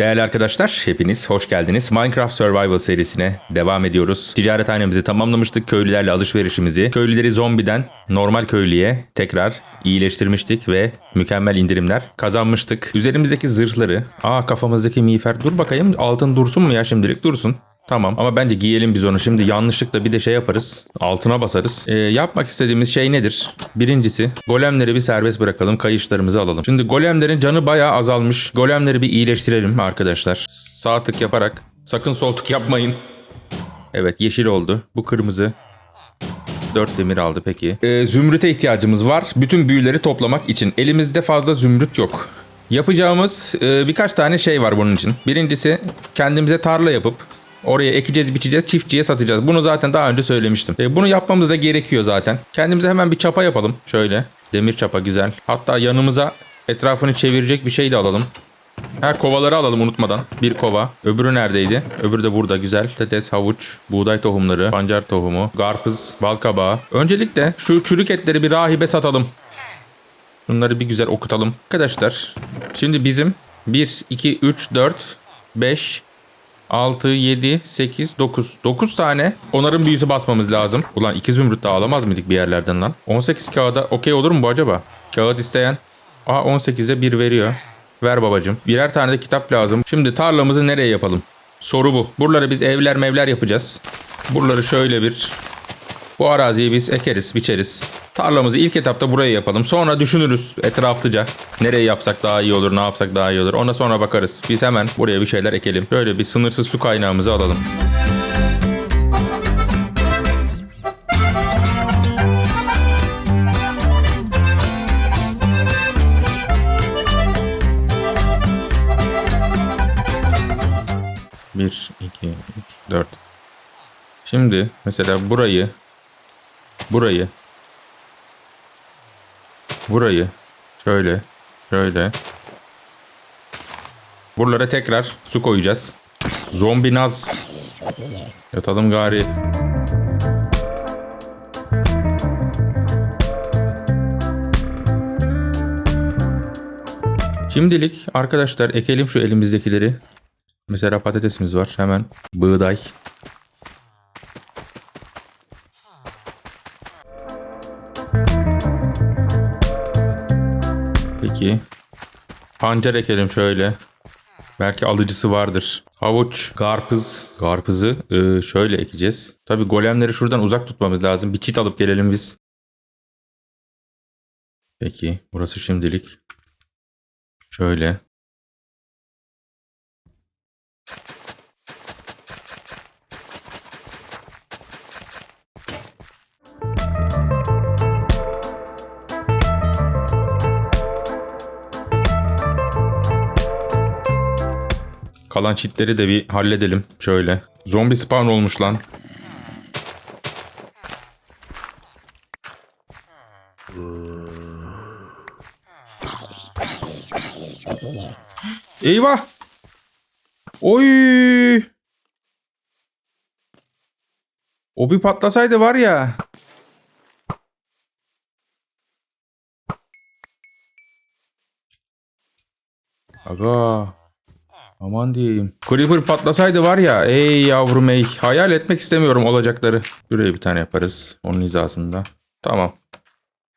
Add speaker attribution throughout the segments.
Speaker 1: Değerli arkadaşlar, hepiniz hoş geldiniz. Minecraft Survival serisine devam ediyoruz. Ticarethanemizi tamamlamıştık, köylülerle alışverişimizi. Köylüleri zombiden normal köylüye tekrar iyileştirmiştik ve mükemmel indirimler kazanmıştık. Üzerimizdeki zırhları, aa kafamızdaki miğfer, dur bakayım altın dursun mu ya şimdilik dursun. Tamam ama bence giyelim biz onu. Şimdi yanlışlıkla bir de şey yaparız. Altına basarız. Ee, yapmak istediğimiz şey nedir? Birincisi golemleri bir serbest bırakalım. Kayışlarımızı alalım. Şimdi golemlerin canı bayağı azalmış. Golemleri bir iyileştirelim arkadaşlar. Sağ tık yaparak. Sakın sol tık yapmayın. Evet yeşil oldu. Bu kırmızı. 4 demir aldı peki. Ee, zümrüte ihtiyacımız var. Bütün büyüleri toplamak için. Elimizde fazla zümrüt yok. Yapacağımız e, birkaç tane şey var bunun için. Birincisi kendimize tarla yapıp Oraya ekeceğiz, biçeceğiz, çiftçiye satacağız. Bunu zaten daha önce söylemiştim. E, bunu yapmamız da gerekiyor zaten. Kendimize hemen bir çapa yapalım. Şöyle. Demir çapa güzel. Hatta yanımıza etrafını çevirecek bir şey de alalım. Ha kovaları alalım unutmadan. Bir kova. Öbürü neredeydi? Öbürü de burada güzel. Patates, havuç, buğday tohumları, pancar tohumu, karpuz, bal kabağı. Öncelikle şu çürük etleri bir rahibe satalım. Bunları bir güzel okutalım. Arkadaşlar şimdi bizim 1, 2, 3, 4, 5, 6, 7, 8, 9. 9 tane onarım büyüsü basmamız lazım. Ulan iki zümrüt daha alamaz mıydık bir yerlerden lan? 18 kağıda okey olur mu bu acaba? Kağıt isteyen. Aa 18'e 1 veriyor. Ver babacım. Birer tane de kitap lazım. Şimdi tarlamızı nereye yapalım? Soru bu. Buraları biz evler mevler yapacağız. Buraları şöyle bir bu araziyi biz ekeriz, biçeriz. Tarlamızı ilk etapta buraya yapalım. Sonra düşünürüz etraflıca. Nereye yapsak daha iyi olur, ne yapsak daha iyi olur. Ona sonra bakarız. Biz hemen buraya bir şeyler ekelim. Böyle bir sınırsız su kaynağımızı alalım. Bir, iki, üç, dört. Şimdi mesela burayı burayı burayı şöyle şöyle buralara tekrar su koyacağız. Zombi naz yatalım gari. Şimdilik arkadaşlar ekelim şu elimizdekileri. Mesela patatesimiz var hemen. Buğday. Peki. Pancar ekelim şöyle. Belki alıcısı vardır. Havuç, karpuz. Karpuzu e, şöyle ekeceğiz. Tabi golemleri şuradan uzak tutmamız lazım. Bir çit alıp gelelim biz. Peki. Burası şimdilik. Şöyle. Kalan çitleri de bir halledelim. Şöyle. Zombi spawn olmuş lan. Eyvah! Oy! O bir patlasaydı var ya. Aga. Aman diyeyim. Creeper patlasaydı var ya ey yavrum ey. Hayal etmek istemiyorum olacakları. Şuraya bir tane yaparız. Onun hizasında. Tamam.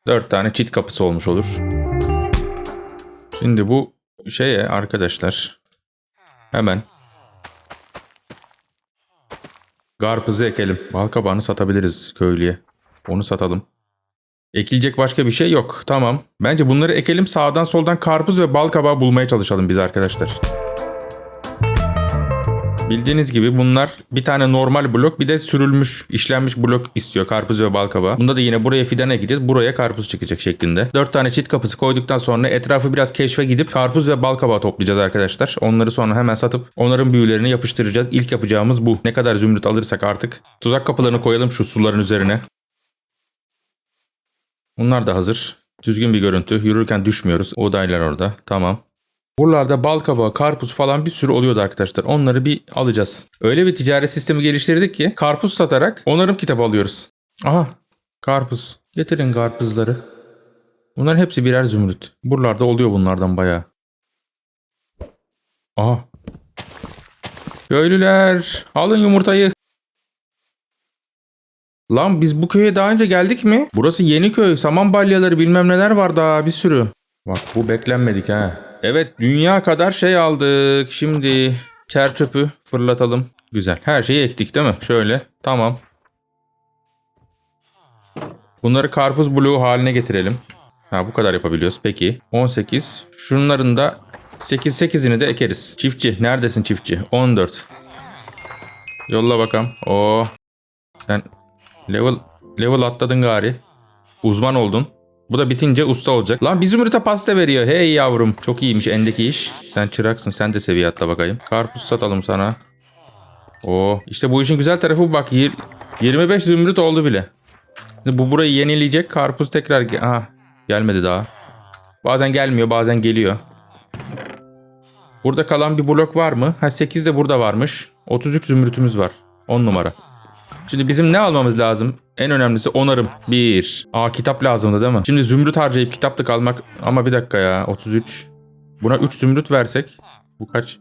Speaker 1: Dört tane çit kapısı olmuş olur. Şimdi bu şeye arkadaşlar. Hemen. Karpuzu ekelim. Balkabağını satabiliriz köylüye. Onu satalım. Ekilecek başka bir şey yok. Tamam. Bence bunları ekelim sağdan soldan karpuz ve bal kabağı bulmaya çalışalım biz arkadaşlar. Bildiğiniz gibi bunlar bir tane normal blok bir de sürülmüş işlenmiş blok istiyor karpuz ve bal kabağı. Bunda da yine buraya fidan ekeceğiz. Buraya karpuz çıkacak şeklinde. 4 tane çit kapısı koyduktan sonra etrafı biraz keşfe gidip karpuz ve bal kabağı toplayacağız arkadaşlar. Onları sonra hemen satıp onların büyülerini yapıştıracağız. İlk yapacağımız bu. Ne kadar zümrüt alırsak artık. Tuzak kapılarını koyalım şu suların üzerine. Bunlar da hazır. Düzgün bir görüntü. Yürürken düşmüyoruz. Odaylar orada. Tamam. Buralarda bal kabağı, karpuz falan bir sürü oluyordu arkadaşlar. Onları bir alacağız. Öyle bir ticaret sistemi geliştirdik ki karpuz satarak onarım kitabı alıyoruz. Aha karpuz. Getirin karpuzları. Bunların hepsi birer zümrüt. Buralarda oluyor bunlardan bayağı. Aha Köylüler alın yumurtayı. Lan biz bu köye daha önce geldik mi? Burası yeni köy. Saman balyaları bilmem neler var daha bir sürü. Bak bu beklenmedik ha. Evet dünya kadar şey aldık. Şimdi çer çöpü fırlatalım. Güzel. Her şeyi ektik değil mi? Şöyle. Tamam. Bunları karpuz bloğu haline getirelim. Ha bu kadar yapabiliyoruz. Peki. 18. Şunların da 8 8'ini de ekeriz. Çiftçi. Neredesin çiftçi? 14. Yolla bakalım. Oo. Sen level level atladın gari. Uzman oldun. Bu da bitince usta olacak. Lan bir zümrüte pasta veriyor. Hey yavrum. Çok iyiymiş endeki iş. Sen çıraksın. Sen de seviye atla bakayım. Karpuz satalım sana. Oo. işte bu işin güzel tarafı bak. Yir- 25 zümrüt oldu bile. Bu burayı yenileyecek. Karpuz tekrar... ge- Aha. Gelmedi daha. Bazen gelmiyor bazen geliyor. Burada kalan bir blok var mı? Ha 8 de burada varmış. 33 zümrütümüz var. 10 numara. Şimdi bizim ne almamız lazım? En önemlisi onarım. 1. Aa kitap lazımdı değil mi? Şimdi zümrüt harcayıp kitaplık almak... Ama bir dakika ya 33. Buna 3 zümrüt versek. Bu kaç?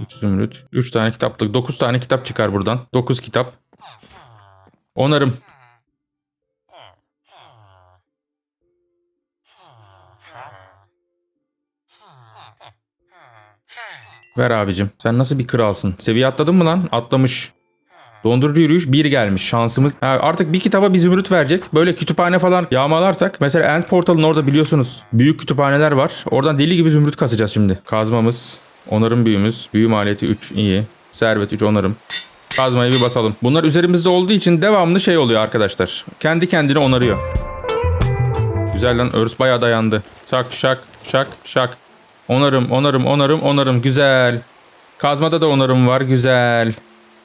Speaker 1: 3 zümrüt. 3 tane kitaplık. 9 tane kitap çıkar buradan. 9 kitap. Onarım. Ver abicim. Sen nasıl bir kralsın? Seviye atladın mı lan? Atlamış. Dondurucu yürüyüş 1 gelmiş şansımız. Ha, artık bir kitaba bir zümrüt verecek. Böyle kütüphane falan yağmalarsak. Mesela End Portal'ın orada biliyorsunuz büyük kütüphaneler var. Oradan deli gibi zümrüt kasacağız şimdi. Kazmamız, onarım büyümüz. Büyü maliyeti 3 iyi. Servet 3 onarım. Kazmayı bir basalım. Bunlar üzerimizde olduğu için devamlı şey oluyor arkadaşlar. Kendi kendine onarıyor. Güzel lan örs bayağı dayandı. Şak şak şak şak. Onarım onarım onarım onarım güzel. Kazmada da onarım var güzel.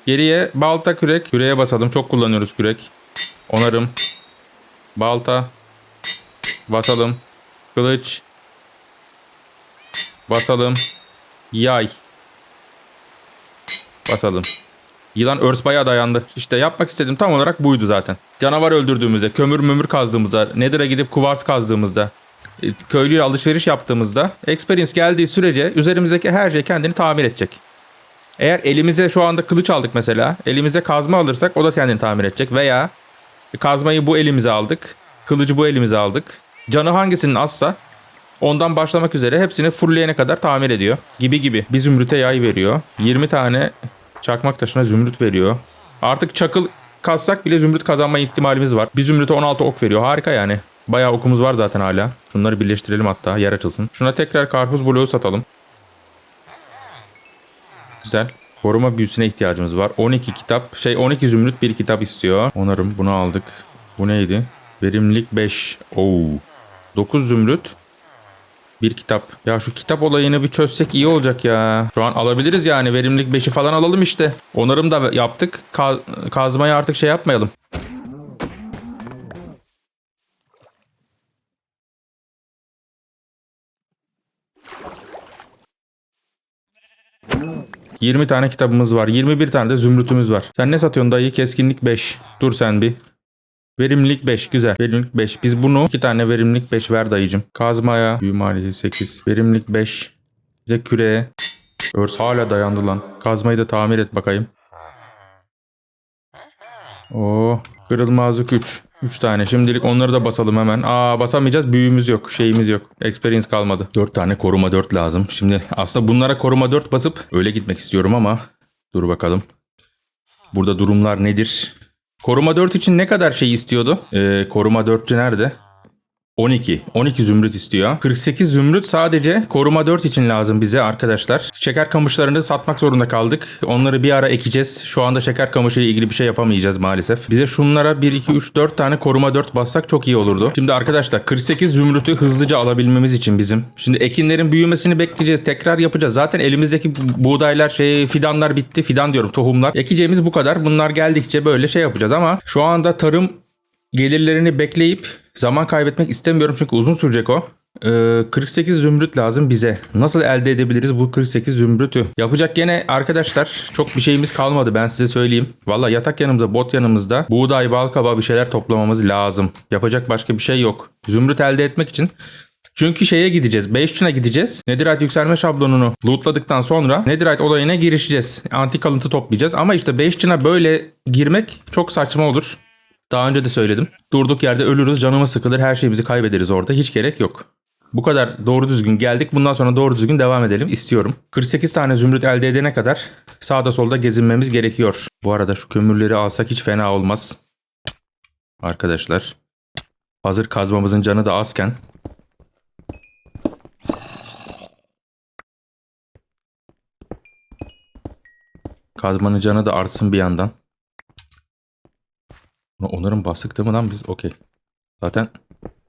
Speaker 1: Geriye balta kürek. Küreğe basalım çok kullanıyoruz kürek. Onarım. Balta. Basalım. Kılıç. Basalım. Yay. Basalım. Yılan örs bayağı dayandı. İşte yapmak istedim tam olarak buydu zaten. Canavar öldürdüğümüzde, kömür mümür kazdığımızda, Nether'a gidip kuvars kazdığımızda, e, köylüyle alışveriş yaptığımızda experience geldiği sürece üzerimizdeki her şey kendini tamir edecek. Eğer elimize şu anda kılıç aldık mesela, elimize kazma alırsak o da kendini tamir edecek veya kazmayı bu elimize aldık, kılıcı bu elimize aldık. Canı hangisinin azsa ondan başlamak üzere hepsini fullleyene kadar tamir ediyor. Gibi gibi. Bir zümrüte yay veriyor. 20 tane çakmak taşına zümrüt veriyor. Artık çakıl kazsak bile zümrüt kazanma ihtimalimiz var. Bir zümrüte 16 ok veriyor. Harika yani. Bayağı okumuz var zaten hala. Şunları birleştirelim hatta yer açılsın. Şuna tekrar karpuz bloğu satalım. Güzel. Koruma büyüsüne ihtiyacımız var. 12 kitap. Şey 12 zümrüt bir kitap istiyor. Onarım bunu aldık. Bu neydi? Verimlilik 5. Oo. 9 zümrüt. Bir kitap. Ya şu kitap olayını bir çözsek iyi olacak ya. Şu an alabiliriz yani. Verimlilik 5'i falan alalım işte. Onarım da yaptık. Ka- kazmayı artık şey yapmayalım. ...20 tane kitabımız var. 21 tane de zümrütümüz var. Sen ne satıyorsun dayı? Keskinlik 5. Dur sen bir. Verimlilik 5 güzel. Verimlilik 5. Biz bunu 2 tane verimlilik 5 ver dayıcım. Kazmaya büyü maliyeti 8. Verimlilik 5. Bir de küreğe. Örs hala dayandı lan. Kazmayı da tamir et bakayım. Oo, kırılmazlık 3. 3 tane. Şimdilik onları da basalım hemen. Aa basamayacağız. Büyümüz yok. Şeyimiz yok. Experience kalmadı. 4 tane koruma 4 lazım. Şimdi aslında bunlara koruma 4 basıp öyle gitmek istiyorum ama dur bakalım. Burada durumlar nedir? Koruma 4 için ne kadar şey istiyordu? Ee, koruma 4'cü nerede? 12. 12 zümrüt istiyor. 48 zümrüt sadece koruma 4 için lazım bize arkadaşlar. Şeker kamışlarını satmak zorunda kaldık. Onları bir ara ekeceğiz. Şu anda şeker kamışı ile ilgili bir şey yapamayacağız maalesef. Bize şunlara 1, 2, 3, 4 tane koruma 4 bassak çok iyi olurdu. Şimdi arkadaşlar 48 zümrütü hızlıca alabilmemiz için bizim. Şimdi ekinlerin büyümesini bekleyeceğiz. Tekrar yapacağız. Zaten elimizdeki bu- buğdaylar şey fidanlar bitti. Fidan diyorum tohumlar. Ekeceğimiz bu kadar. Bunlar geldikçe böyle şey yapacağız ama şu anda tarım gelirlerini bekleyip zaman kaybetmek istemiyorum çünkü uzun sürecek o. Ee, 48 zümrüt lazım bize. Nasıl elde edebiliriz bu 48 zümrütü? Yapacak gene arkadaşlar çok bir şeyimiz kalmadı ben size söyleyeyim. Valla yatak yanımızda, bot yanımızda buğday, balkaba bir şeyler toplamamız lazım. Yapacak başka bir şey yok. Zümrüt elde etmek için Çünkü şeye gideceğiz. Bastion'a gideceğiz. Netherite yükselme şablonunu lootladıktan sonra Netherite olayına girişeceğiz. Antik kalıntı toplayacağız. Ama işte Bastion'a böyle girmek çok saçma olur. Daha önce de söyledim. Durduk yerde ölürüz, canımız sıkılır, her şeyimizi kaybederiz orada. Hiç gerek yok. Bu kadar doğru düzgün geldik. Bundan sonra doğru düzgün devam edelim istiyorum. 48 tane zümrüt elde edene kadar sağda solda gezinmemiz gerekiyor. Bu arada şu kömürleri alsak hiç fena olmaz. Arkadaşlar. Hazır kazmamızın canı da azken. Kazmanın canı da artsın bir yandan. Onların bastık değil mi lan biz? Okey. Zaten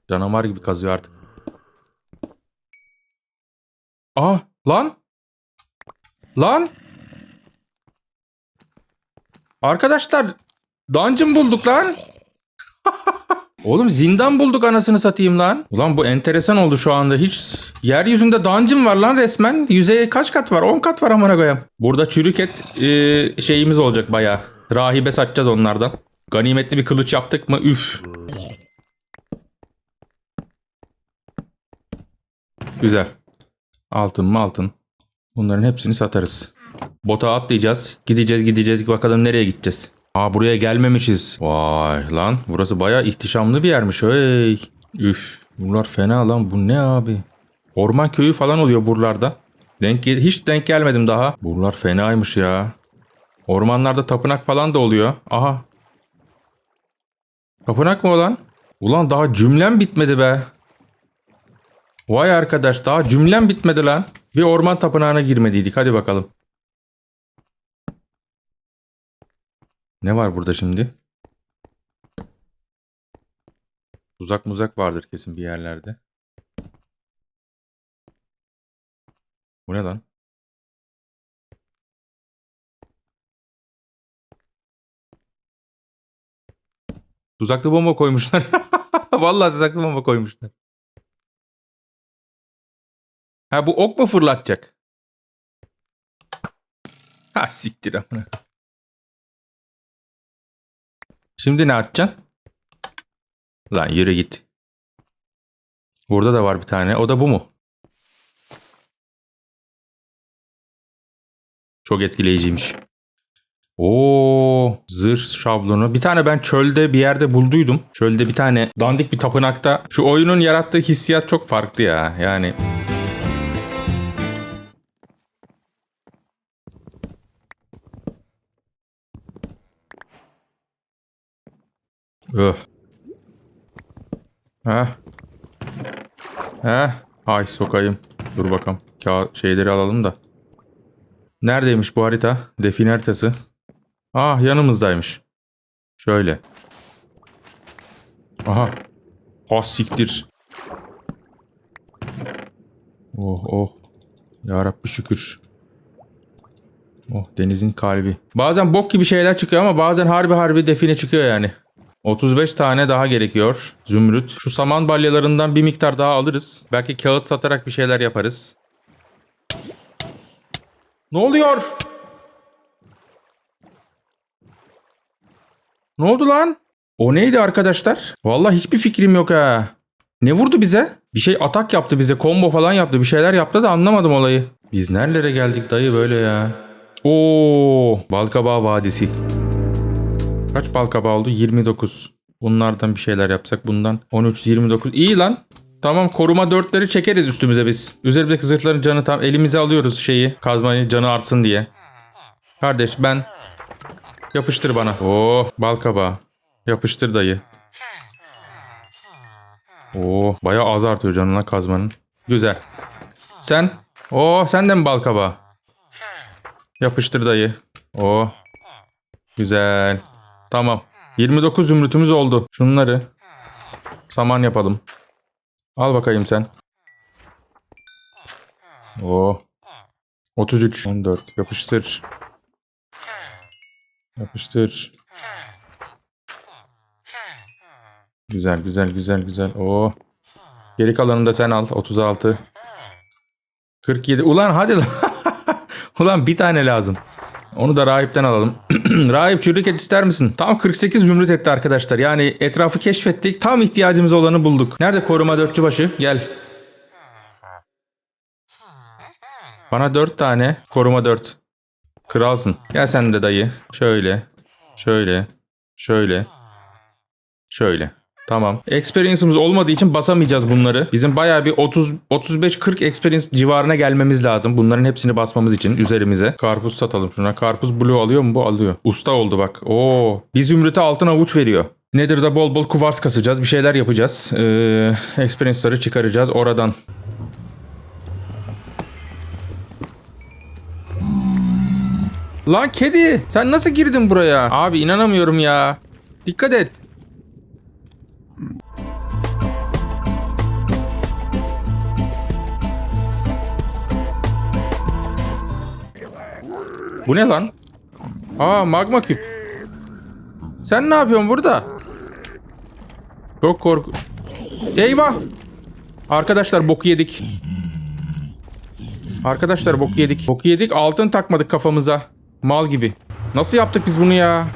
Speaker 1: canavar gibi kazıyor artık. Aa lan. Lan. Arkadaşlar dungeon bulduk lan. Oğlum zindan bulduk anasını satayım lan. Ulan bu enteresan oldu şu anda. Hiç yeryüzünde dungeon var lan resmen. Yüzeye kaç kat var? 10 kat var amına koyayım. Burada çürük et e, şeyimiz olacak bayağı. Rahibe satacağız onlardan. Ganimetli bir kılıç yaptık mı? Üf. Güzel. Altın mı altın. Bunların hepsini satarız. Bota atlayacağız. Gideceğiz gideceğiz. Bakalım nereye gideceğiz. Aa buraya gelmemişiz. Vay lan. Burası bayağı ihtişamlı bir yermiş. Hey. Üf. Bunlar fena lan. Bu ne abi? Orman köyü falan oluyor buralarda. Denk hiç denk gelmedim daha. Buralar fenaymış ya. Ormanlarda tapınak falan da oluyor. Aha. Tapınak mı olan? Ulan daha cümlem bitmedi be. Vay arkadaş daha cümlem bitmedi lan. Bir orman tapınağına girmediydik. Hadi bakalım. Ne var burada şimdi? Uzak muzak vardır kesin bir yerlerde. Bu ne lan? Tuzaklı bomba koymuşlar. Vallahi tuzaklı bomba koymuşlar. Ha bu ok mu fırlatacak? Ha siktir amına. Şimdi ne yapacaksın? Lan yürü git. Burada da var bir tane. O da bu mu? Çok etkileyiciymiş. Oo, zırh şablonu. Bir tane ben çölde bir yerde bulduydum. Çölde bir tane dandik bir tapınakta. Şu oyunun yarattığı hissiyat çok farklı ya. Yani Öh. Heh. Heh. Ay sokayım. Dur bakalım. Ka şeyleri alalım da. Neredeymiş bu harita? Define haritası. Ah yanımızdaymış. Şöyle. Aha. Ha siktir. Oh oh. Ya Rabbi şükür. Oh denizin kalbi. Bazen bok gibi şeyler çıkıyor ama bazen harbi harbi define çıkıyor yani. 35 tane daha gerekiyor. Zümrüt. Şu saman balyalarından bir miktar daha alırız. Belki kağıt satarak bir şeyler yaparız. Ne oluyor? Ne oldu lan? O neydi arkadaşlar? Vallahi hiçbir fikrim yok ha. Ne vurdu bize? Bir şey atak yaptı bize. Combo falan yaptı. Bir şeyler yaptı da anlamadım olayı. Biz nerelere geldik dayı böyle ya? Oo, Balkabağ Vadisi. Kaç bal kabağı oldu? 29. Bunlardan bir şeyler yapsak bundan. 13, 29. İyi lan. Tamam koruma 4'leri çekeriz üstümüze biz. Üzerimizdeki zırhların canı tam elimize alıyoruz şeyi. Kazmayı canı artsın diye. Kardeş ben. Yapıştır bana. Oo bal kabağı. Yapıştır dayı. Oo bayağı az artıyor canına kazmanın. Güzel. Sen. Oo sen de mi bal kabağı? Yapıştır dayı. Oo. Güzel. Tamam. 29 zümrütümüz oldu. Şunları saman yapalım. Al bakayım sen. O. 33. 14. Yapıştır. Yapıştır. Güzel güzel güzel güzel. O. Geri kalanını da sen al. 36. 47. Ulan hadi lan. Ulan bir tane lazım. Onu da rahipten alalım. Rahip çürük et ister misin? Tam 48 zümrüt etti arkadaşlar. Yani etrafı keşfettik. Tam ihtiyacımız olanı bulduk. Nerede koruma dörtçü başı? Gel. Bana 4 tane. Koruma 4. Kralsın. Gel sen de dayı. Şöyle. Şöyle. Şöyle. Şöyle. Tamam. Experience'ımız olmadığı için basamayacağız bunları. Bizim bayağı bir 30 35 40 experience civarına gelmemiz lazım. Bunların hepsini basmamız için üzerimize. Karpuz satalım şuna. Karpuz blue alıyor mu bu? Alıyor. Usta oldu bak. Oo. Bir zümrüte altın avuç veriyor. Nedir da bol bol kuvars kasacağız. Bir şeyler yapacağız. Ee, experience'ları çıkaracağız oradan. Lan kedi sen nasıl girdin buraya? Abi inanamıyorum ya. Dikkat et. Bu ne lan? Aa magma küp. Sen ne yapıyorsun burada? Çok korku... Eyvah! Arkadaşlar boku yedik. Arkadaşlar boku yedik. Boku yedik altın takmadık kafamıza. Mal gibi. Nasıl yaptık biz bunu ya?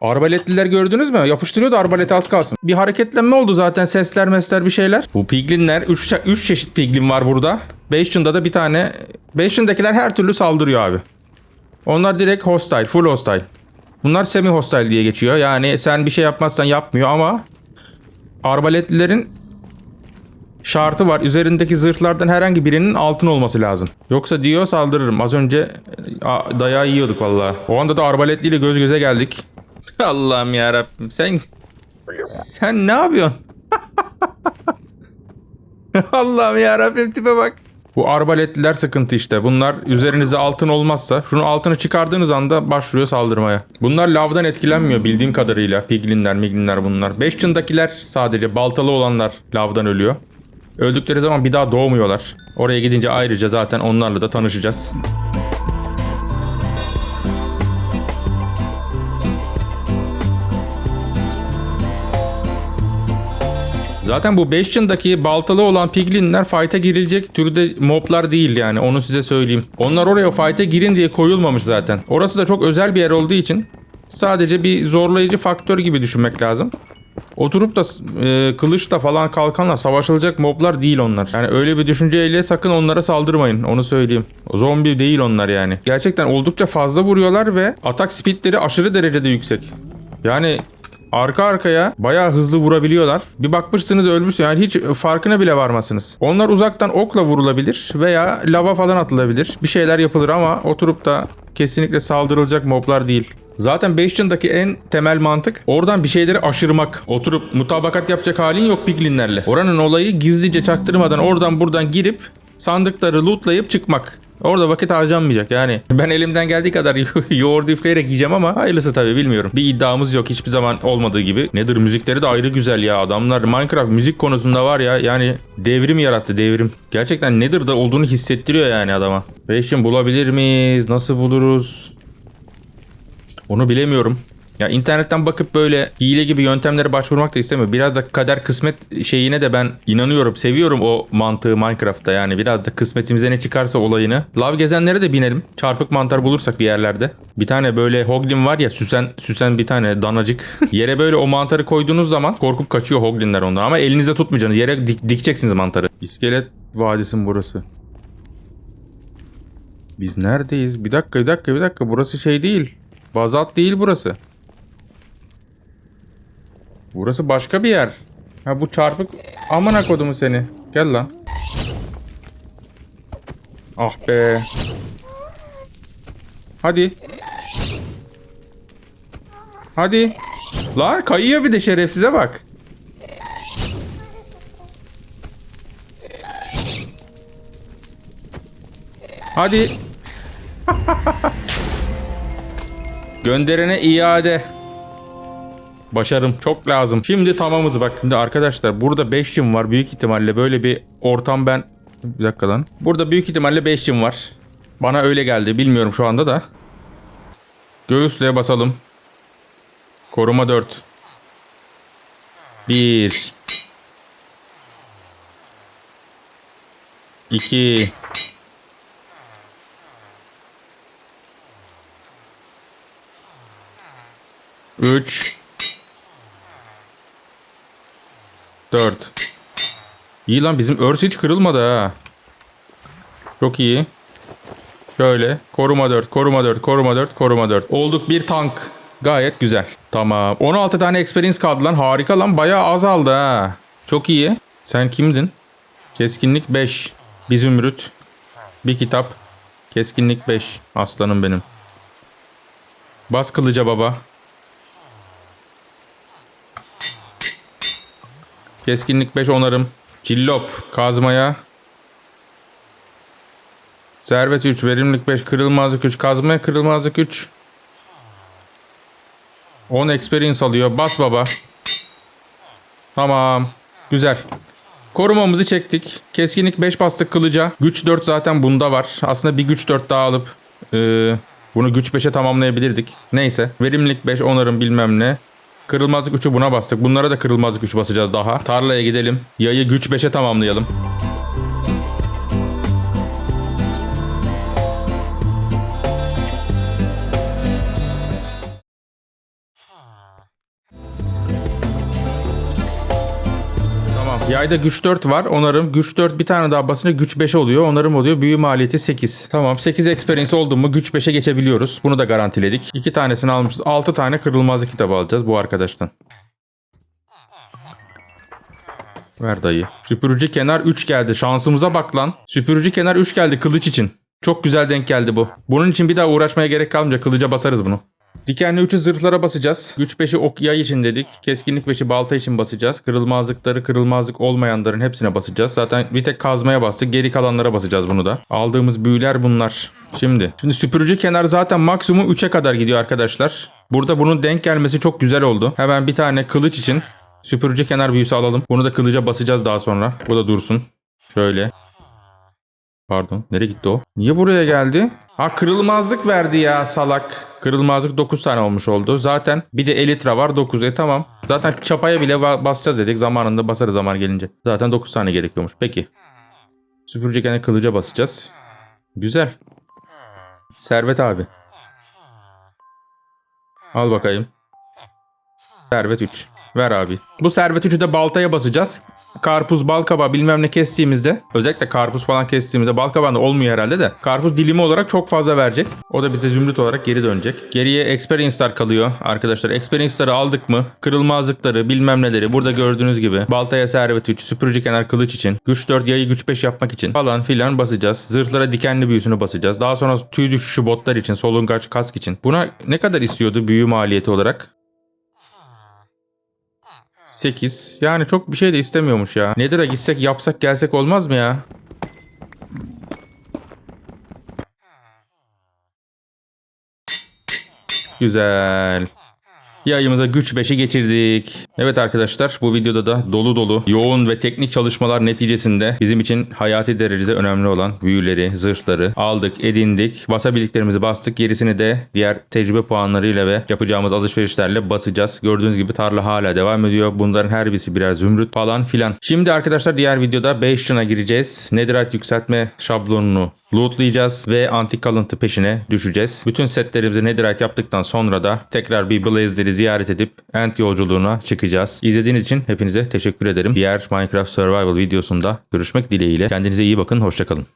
Speaker 1: Arbaletliler gördünüz mü? Yapıştırıyordu arbaleti az kalsın. Bir hareketlenme oldu zaten sesler mesler bir şeyler. Bu piglinler 3 3 çeşit piglin var burada. Bastion'da da bir tane. Bastion'dakiler her türlü saldırıyor abi. Onlar direkt hostile, full hostile. Bunlar semi hostile diye geçiyor. Yani sen bir şey yapmazsan yapmıyor ama arbaletlilerin şartı var. Üzerindeki zırhlardan herhangi birinin altın olması lazım. Yoksa diyor saldırırım. Az önce a, dayağı yiyorduk vallahi. O anda da arbaletliyle göz göze geldik. Allah'ım ya Rabbim sen sen ne yapıyorsun? Allah'ım ya Rabbim tipe bak. Bu arbaletliler sıkıntı işte. Bunlar üzerinize altın olmazsa şunu altını çıkardığınız anda başlıyor saldırmaya. Bunlar lavdan etkilenmiyor bildiğim kadarıyla. Piglinler, miglinler bunlar. Bastion'dakiler sadece baltalı olanlar lavdan ölüyor. Öldükleri zaman bir daha doğmuyorlar. Oraya gidince ayrıca zaten onlarla da tanışacağız. Zaten bu Bastion'daki baltalı olan piglinler fight'a girilecek türde moblar değil yani onu size söyleyeyim. Onlar oraya fight'a girin diye koyulmamış zaten. Orası da çok özel bir yer olduğu için sadece bir zorlayıcı faktör gibi düşünmek lazım. Oturup da e, kılıçla falan kalkanla savaşılacak moblar değil onlar. Yani öyle bir düşünceyle sakın onlara saldırmayın. Onu söyleyeyim. Zombi değil onlar yani. Gerçekten oldukça fazla vuruyorlar ve atak speedleri aşırı derecede yüksek. Yani arka arkaya bayağı hızlı vurabiliyorlar. Bir bakmışsınız ölmüş yani hiç farkına bile varmasınız. Onlar uzaktan okla vurulabilir veya lava falan atılabilir. Bir şeyler yapılır ama oturup da kesinlikle saldırılacak moblar değil. Zaten Bastion'daki en temel mantık oradan bir şeyleri aşırmak. Oturup mutabakat yapacak halin yok piglinlerle. Oranın olayı gizlice çaktırmadan oradan buradan girip sandıkları lootlayıp çıkmak. Orada vakit harcanmayacak yani. Ben elimden geldiği kadar yoğurdu üfleyerek yiyeceğim ama hayırlısı tabii bilmiyorum. Bir iddiamız yok hiçbir zaman olmadığı gibi. Nedir müzikleri de ayrı güzel ya. Adamlar Minecraft müzik konusunda var ya yani devrim yarattı devrim. Gerçekten nedir da olduğunu hissettiriyor yani adama. Passion bulabilir miyiz? Nasıl buluruz? Onu bilemiyorum. Ya internetten bakıp böyle hile gibi yöntemlere başvurmak da istemiyorum. Biraz da kader kısmet şeyine de ben inanıyorum. Seviyorum o mantığı Minecraft'ta yani. Biraz da kısmetimize ne çıkarsa olayını. Lav gezenlere de binelim. Çarpık mantar bulursak bir yerlerde. Bir tane böyle hoglin var ya süsen süsen bir tane danacık. Yere böyle o mantarı koyduğunuz zaman korkup kaçıyor hoglinler ondan. Ama elinize tutmayacaksınız. Yere dik, dikeceksiniz mantarı. İskelet vadisi burası? Biz neredeyiz? Bir dakika bir dakika bir dakika. Burası şey değil. Bazalt değil burası. Burası başka bir yer. Ha bu çarpık amına kodumu seni. Gel lan. Ah be. Hadi. Hadi. La kayıyor bir de şerefsize bak. Hadi. Gönderene iade. Başarım çok lazım. Şimdi tamamız bak. Şimdi arkadaşlar burada 5 yım var. Büyük ihtimalle böyle bir ortam ben... Bir dakika lan. Burada büyük ihtimalle 5 yım var. Bana öyle geldi. Bilmiyorum şu anda da. Göğüsle basalım. Koruma 4. 1 2 3 4 İyi lan bizim örs hiç kırılmadı ha. Çok iyi. Şöyle koruma 4, koruma 4, koruma 4, koruma 4. Olduk bir tank. Gayet güzel. Tamam. 16 tane experience kaldı lan. Harika lan. Bayağı azaldı ha. Çok iyi. Sen kimdin? Keskinlik 5. Bir zümrüt. Bir kitap. Keskinlik 5. Aslanım benim. Bas kılıca baba. Keskinlik 5 onarım. Cillop. Kazmaya. Servet 3. Verimlilik 5. Kırılmazlık 3. Kazmaya kırılmazlık 3. 10 experience alıyor. Bas baba. Tamam. Güzel. Korumamızı çektik. Keskinlik 5 bastık kılıca. Güç 4 zaten bunda var. Aslında bir güç 4 daha alıp e, bunu güç 5'e tamamlayabilirdik. Neyse. Verimlilik 5 onarım bilmem ne. Kırılmazlık 3'ü buna bastık. Bunlara da kırılmazlık 3 basacağız daha. Tarlaya gidelim. Yayı güç 5'e tamamlayalım. Yayda güç 4 var. Onarım. Güç 4 bir tane daha basınca güç 5 oluyor. Onarım oluyor. Büyü maliyeti 8. Tamam. 8 experience oldu mu güç 5'e geçebiliyoruz. Bunu da garantiledik. 2 tanesini almışız. 6 tane kırılmazlık kitabı alacağız bu arkadaştan. Ver dayı. Süpürücü kenar 3 geldi. Şansımıza bak lan. Süpürücü kenar 3 geldi kılıç için. Çok güzel denk geldi bu. Bunun için bir daha uğraşmaya gerek kalmayacak. Kılıca basarız bunu. Dikenli 3'ü zırhlara basacağız. Güç 5'i ok yay için dedik. Keskinlik 5'i balta için basacağız. Kırılmazlıkları kırılmazlık olmayanların hepsine basacağız. Zaten bir tek kazmaya bastık. Geri kalanlara basacağız bunu da. Aldığımız büyüler bunlar. Şimdi. Şimdi süpürücü kenar zaten maksimum 3'e kadar gidiyor arkadaşlar. Burada bunun denk gelmesi çok güzel oldu. Hemen bir tane kılıç için süpürücü kenar büyüsü alalım. Bunu da kılıca basacağız daha sonra. Bu da dursun. Şöyle. Pardon. Nereye gitti o? Niye buraya geldi? Ha kırılmazlık verdi ya salak. Kırılmazlık 9 tane olmuş oldu. Zaten bir de elitra var 9. E tamam. Zaten çapaya bile ba- basacağız dedik. Zamanında basarız zaman gelince. Zaten 9 tane gerekiyormuş. Peki. Süpürücü gene kılıca basacağız. Güzel. Servet abi. Al bakayım. Servet 3. Ver abi. Bu servet 3'ü de baltaya basacağız. Karpuz, balkaba bilmem ne kestiğimizde özellikle karpuz falan kestiğimizde balkabanda olmuyor herhalde de karpuz dilimi olarak çok fazla verecek. O da bize zümrüt olarak geri dönecek. Geriye experience'lar kalıyor arkadaşlar. Experience'ları aldık mı? Kırılmazlıkları bilmem neleri burada gördüğünüz gibi baltaya servet 3, süpürücü kenar kılıç için, güç 4 yayı güç 5 yapmak için falan filan basacağız. Zırhlara dikenli büyüsünü basacağız. Daha sonra tüy düşüşü botlar için, solungaç kask için. Buna ne kadar istiyordu büyü maliyeti olarak? 8. Yani çok bir şey de istemiyormuş ya. Nedir'e gitsek yapsak gelsek olmaz mı ya? Güzel. Yayımıza güç 5'i geçirdik. Evet arkadaşlar bu videoda da dolu dolu yoğun ve teknik çalışmalar neticesinde bizim için hayati derecede önemli olan büyüleri, zırhları aldık, edindik. Basabildiklerimizi bastık. Gerisini de diğer tecrübe puanlarıyla ve yapacağımız alışverişlerle basacağız. Gördüğünüz gibi tarla hala devam ediyor. Bunların her birisi birer zümrüt falan filan. Şimdi arkadaşlar diğer videoda 5 yına gireceğiz. Netherite yükseltme şablonunu lootlayacağız ve antik kalıntı peşine düşeceğiz. Bütün setlerimizi netherite yaptıktan sonra da tekrar bir Blaze'leri ziyaret edip Ant yolculuğuna çıkacağız. İzlediğiniz için hepinize teşekkür ederim. Diğer Minecraft Survival videosunda görüşmek dileğiyle. Kendinize iyi bakın, hoşçakalın.